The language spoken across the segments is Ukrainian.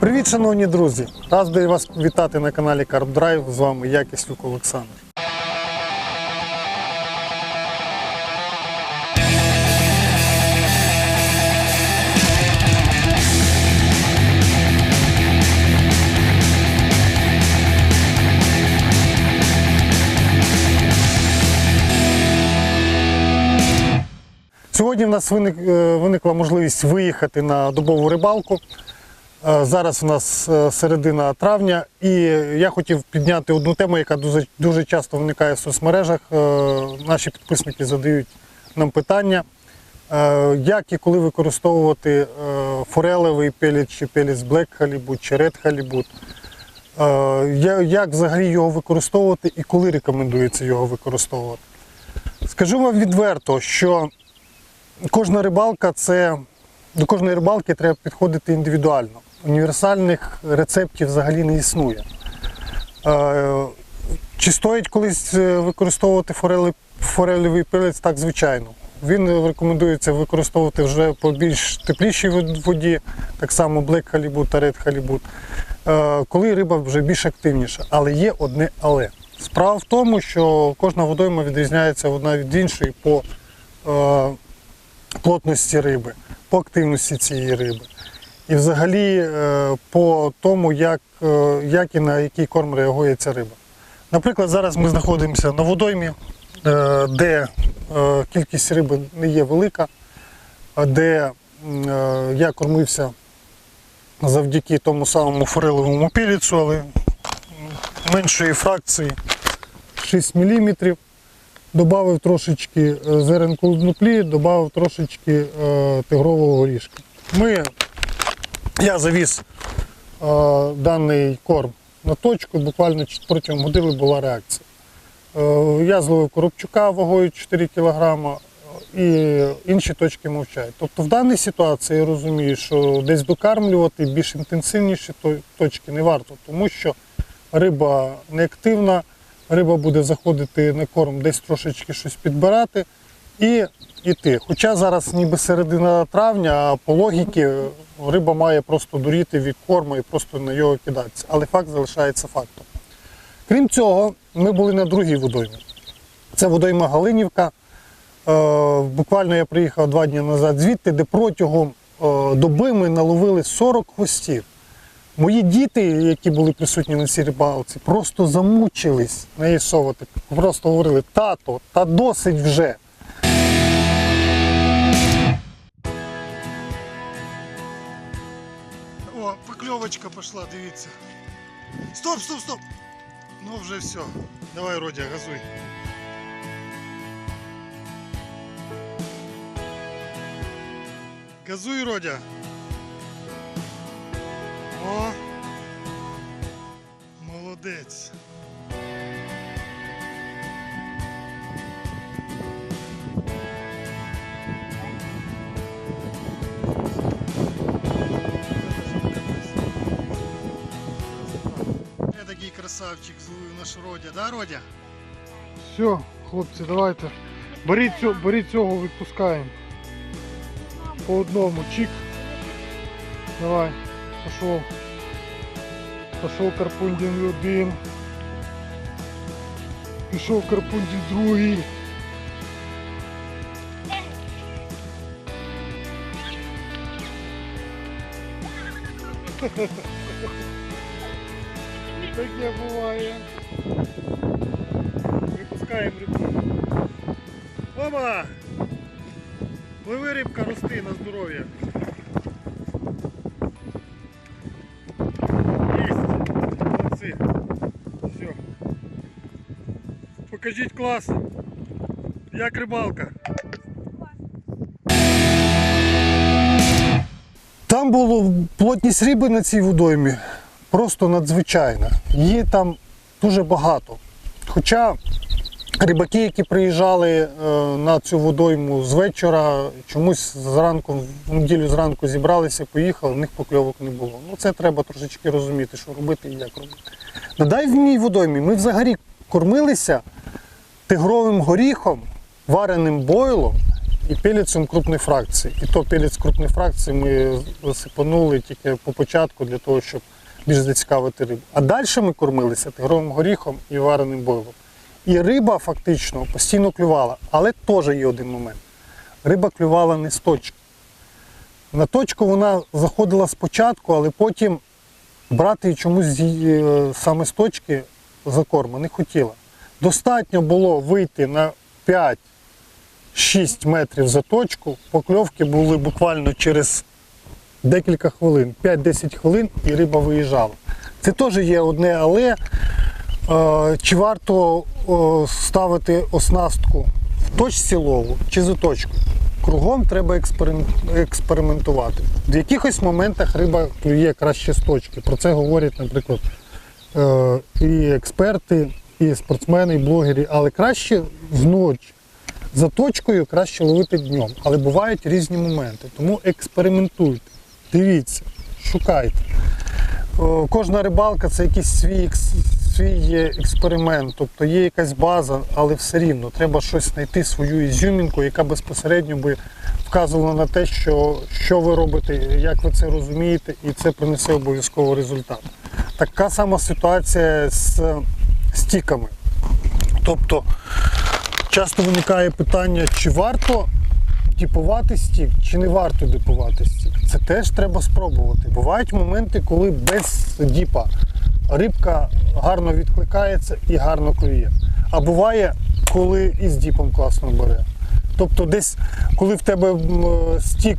Привіт, шановні друзі! Радий вас вітати на каналі CarpDrive. З вами я, Кислюк Олександр. Сьогодні в нас виник, е, виникла можливість виїхати на добову рибалку. Е, Зараз у нас е, середина травня, і я хотів підняти одну тему, яка дуже, дуже часто виникає в соцмережах. Наші підписники задають нам питання, як і коли використовувати форелевий пеліт чи пеліт з Black Halibut чи Halibut. Е, Як взагалі його використовувати і коли рекомендується його використовувати. Скажу вам відверто, що кожна рибалка це до кожної рибалки треба підходити індивідуально. Універсальних рецептів взагалі не існує. Е, Чи стоїть колись е, використовувати форели, форелевий пилець? Так, звичайно. Він рекомендується використовувати вже по більш теплішій воді, так само Black Halibut та Red Halibut, е, коли риба вже більш активніша. Але є одне але. Справа в тому, що кожна водойма відрізняється одна від іншої по е, плотності риби, по активності цієї риби. І взагалі е, по тому, як, е, як і на який корм реагує ця риба. Наприклад, зараз ми знаходимося на водоймі, е, де кількість риби не є велика, де я кормився завдяки тому самому форелевому піліцу, але меншої фракції 6 мм. Добавив трошечки е, зерен клубноплі, додав трошечки е, тигрового горішка. Ми, я завіз е, даний корм на точку, буквально протягом години була реакція. Я зловив коробчука вагою 4 кг і інші точки мовчають. Тобто в даній ситуації я розумію, що десь докармлювати більш інтенсивніші точки не варто, тому що риба неактивна, риба буде заходити на корм, десь трошечки щось підбирати і йти. Хоча зараз ніби середина травня, а по логіки риба має просто дуріти від корму і просто на його кидатися. Але факт залишається фактом. Крім цього, ми були на другій водоймі. Це водойма Галинівка. Е, Буквально я приїхав два дні назад звідти, де протягом е, доби ми наловили 40 хвостів. Мої діти, які були присутні на цій рибалці, просто замучились неї совати. Просто говорили, тато, та досить вже. О, покльовочка пішла, дивіться. Стоп, стоп, стоп! Ну вже все. Давай, Родя, газуй. Газуй, Родя. О! Молодець. Такий красавчик зловив наш Родя, да, Родя? Все, хлопці, давайте. Беріть цього, беріть цього, відпускаємо. По одному. Чик. Давай. Пошел. Пошел Карпундін один. Пішов Карпундін другий. І таке буває. Випускаємо рибу. Оба! Пливи рибка, рости на здоров'я. Покажіть клас. Як рибалка. Там було плотність риби на цій водоймі просто надзвичайна. Її там дуже багато. Хоча рибаки, які приїжджали е, на цю водойму з вечора, чомусь зранку, в неділю зранку зібралися, поїхали, в них покльовок не було. Ну це треба трошечки розуміти, що робити і як робити. На дайвній водоймі ми взагалі кормилися тигровим горіхом, вареним бойлом і пелецом крупної фракції. І то пелець крупної фракції ми висипанули тільки по початку для того, щоб більш зацікавити рибу. А далі ми кормилися тигровим горіхом і вареним бойлом. І риба фактично постійно клювала, але теж є один момент. Риба клювала не з точки. На точку вона заходила спочатку, але потім брати чомусь е, саме з точки за корма не хотіла. Достатньо було вийти на 5-6 метрів за точку, покльовки були буквально через декілька хвилин, 5-10 хвилин, і риба виїжджала. Це теж є одне, але е, чи варто ставити оснастку в точці лову чи за точку? Кругом треба експериментувати. В якихось моментах риба клює краще з точки. Про це говорять, наприклад, і експерти, і спортсмени, і блогери, але краще вночі. За точкою краще ловити днем. Але бувають різні моменти. Тому експериментуйте, дивіться, шукайте. Кожна рибалка це якийсь свій, свій експеримент, тобто є якась база, але все рівно треба щось знайти свою ізюмінку, яка безпосередньо би вказувала на те, що, що ви робите, як ви це розумієте, і це принесе обов'язково результат. Така сама ситуація з стіками. Тобто часто виникає питання, чи варто діпувати стік, чи не варто діпувати стік. Це теж треба спробувати. Бувають моменти, коли без діпа рибка гарно відкликається і гарно клює. А буває, коли і з діпом класно бере. Тобто десь, коли в тебе стік,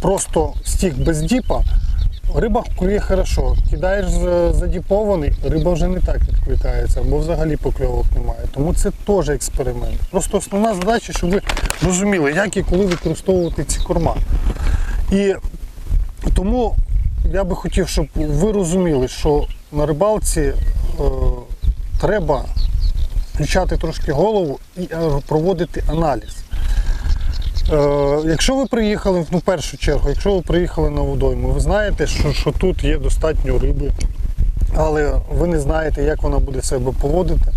просто стік без діпа, риба клює хорошо. Кидаєш задіпований, риба вже не так відкликається, бо взагалі покльовок немає. Тому це теж експеримент. Просто основна задача, щоб ви розуміли, як і коли використовувати ці корма. І тому я би хотів, щоб ви розуміли, що на рибалці е, треба включати трошки голову і е, проводити аналіз. Е, якщо ви приїхали, ну в першу чергу, якщо ви приїхали на водойму, ви знаєте, що, що тут є достатньо риби, але ви не знаєте, як вона буде себе поводити.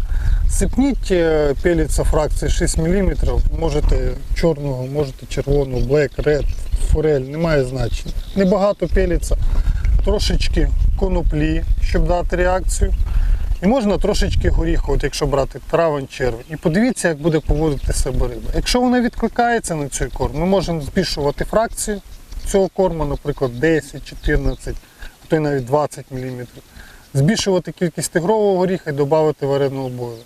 Сипніть е, пеліця фракції 6 мм, можете чорного, можете червоного, блек, ред, форель, немає значення. Небагато пеліця, трошечки коноплі, щоб дати реакцію. І можна трошечки горіху, от якщо брати травень, червень. І подивіться, як буде поводити себе риба. Якщо вона відкликається на цей корм, ми можемо збільшувати фракцію цього корму, наприклад, 10, 14, а то й навіть 20 мм. Збільшувати кількість тигрового горіха і додати вареного бою.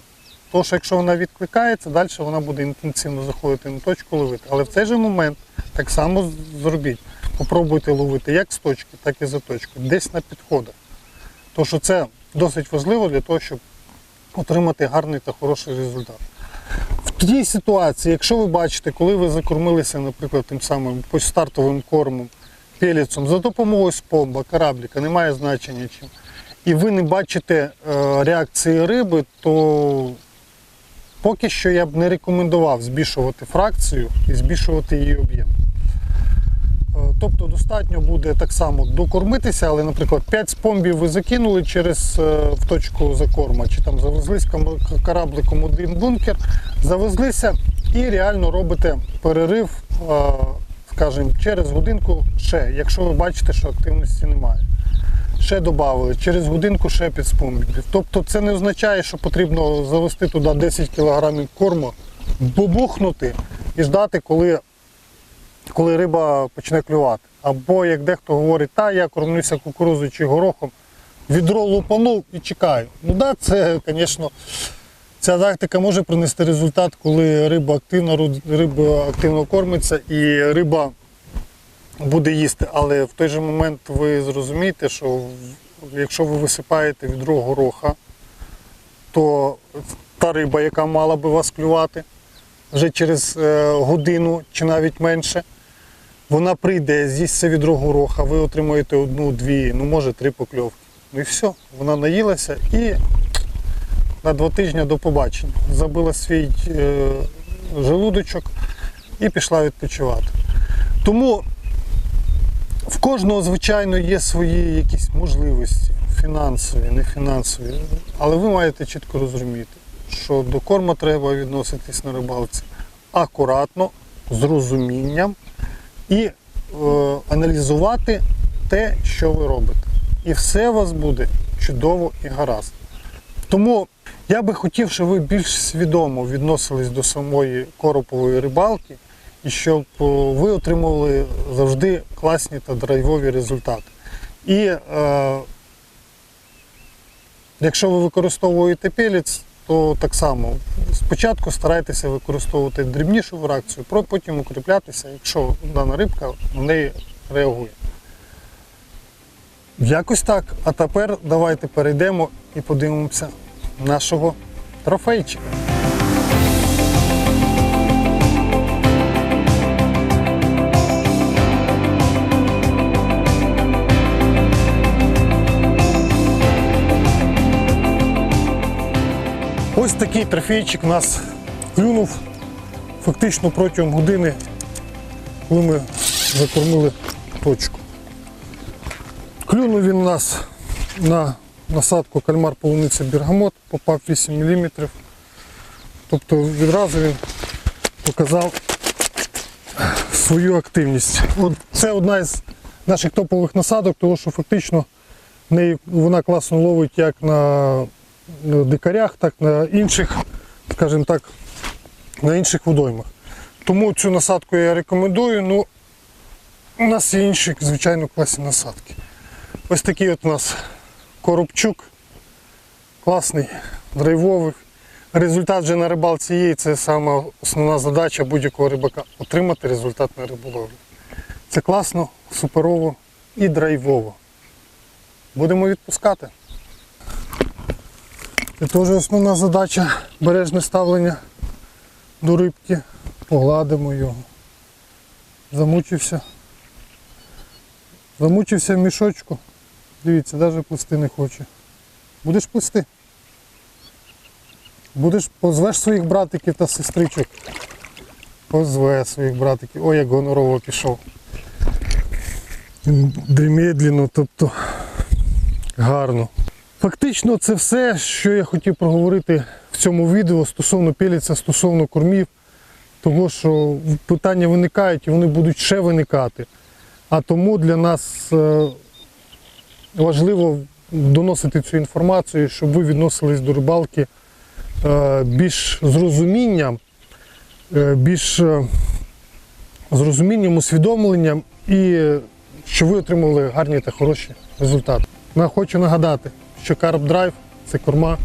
Тому що якщо вона відкликається, далі вона буде інтенсивно заходити на точку ловити. Але в цей же момент так само зробіть. Попробуйте ловити як з точки, так і за точку. Десь на підходах. Тому що це досить важливо для того, щоб отримати гарний та хороший результат. В тій ситуації, якщо ви бачите, коли ви закормилися, наприклад, тим самим стартовим кормом, пеліцом, за допомогою спомба, корабліка, немає значення чим, і ви не бачите е, реакції риби, то поки що я б не рекомендував збільшувати фракцію і збільшувати її об'єм. Тобто достатньо буде так само докормитися, але, наприклад, 5 спомбів ви закинули через е, в точку закорма, чи там завезлись корабликом один бункер, завезлися і реально робите перерив, е, скажімо, через годинку ще, якщо ви бачите, що активності немає. Ще додали, через годинку ще 5 спомбів. Тобто це не означає, що потрібно завести туди 10 кг корму, бубухнути і ждати, коли коли риба почне клювати. Або як дехто говорить, та я кормлюся кукурузою чи горохом, відро лупанув і чекаю. Ну так, да, це, звісно, ця тактика може принести результат, коли риба активно, риба активно кормиться і риба буде їсти. Але в той же момент ви зрозумієте, що якщо ви висипаєте відро гороха, то та риба, яка мала би вас клювати, вже через е, годину чи навіть менше, вона прийде, з'їсть це відро гороха, ви отримаєте одну-дві, ну може три покльовки. Ну і все, вона наїлася і на два тижні до побачення. Забила свій е, желудочок і пішла відпочивати. Тому в кожного, звичайно, є свої якісь можливості, фінансові, не фінансові. Але ви маєте чітко розуміти, що до корму треба відноситись на рибалці акуратно з розумінням і е, аналізувати те, що ви робите. І все у вас буде чудово і гаразд. Тому я би хотів, щоб ви більш свідомо відносились до самої коропової рибалки і щоб е, ви отримували завжди класні та драйвові результати. І е, якщо ви використовуєте пелець, то так само спочатку старайтеся використовувати дрібнішу реакцію, потім укріплятися, якщо дана рибка на неї реагує. Якось так. А тепер давайте перейдемо і подивимося нашого трофейчика. Ось такий трофейчик у нас клюнув фактично протягом години, коли ми закормили точку. Клюнув він у нас на насадку кальмар полуниця Бергамот, попав 8 мм. Тобто відразу він показав свою активність. От це одна із наших топових насадок, тому що фактично неї вона класно ловить як на дикарях, так на інших, скажімо так, на інших водоймах. Тому цю насадку я рекомендую. Ну, у нас є інші, звичайно, класні насадки. Ось такий от у нас коробчук. Класний, драйвовий. Результат вже на рибалці є, це саме основна задача будь-якого рибака отримати результат на риболовлі. Це класно, суперово і драйвово. Будемо відпускати. Це теж основна задача бережне ставлення до рибки. Погладимо його. Замучився. Замучився в мішочку. Дивіться, навіть плести не хоче. Будеш плести? Будеш позвеш своїх братиків та сестричок. Позве своїх братиків. Ой, як гонорово пішов. Дрімедліно, тобто гарно. Фактично це все, що я хотів проговорити в цьому відео стосовно пеліця, стосовно кормів. Того, що питання виникають і вони будуть ще виникати. А тому для нас е, важливо доносити цю інформацію, щоб ви відносились до рибалки е, більш з розумінням, е, більш з розумінням, усвідомленням і щоб ви отримали гарні та хороші результати. Я хочу нагадати, що Carb Drive це корма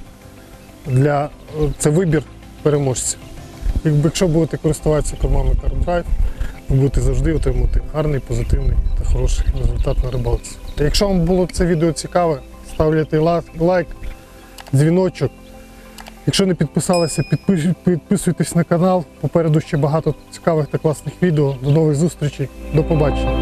для це вибір переможця. Якщо будете користуватися кормами Carb Drive, ви будете завжди отримувати гарний, позитивний та хороший результат на рибалці. Якщо вам було це відео цікаве, ставляйте лайк, дзвіночок. Якщо не підписалися, підписуйтесь на канал. Попереду ще багато цікавих та класних відео. До нових зустрічей. До побачення.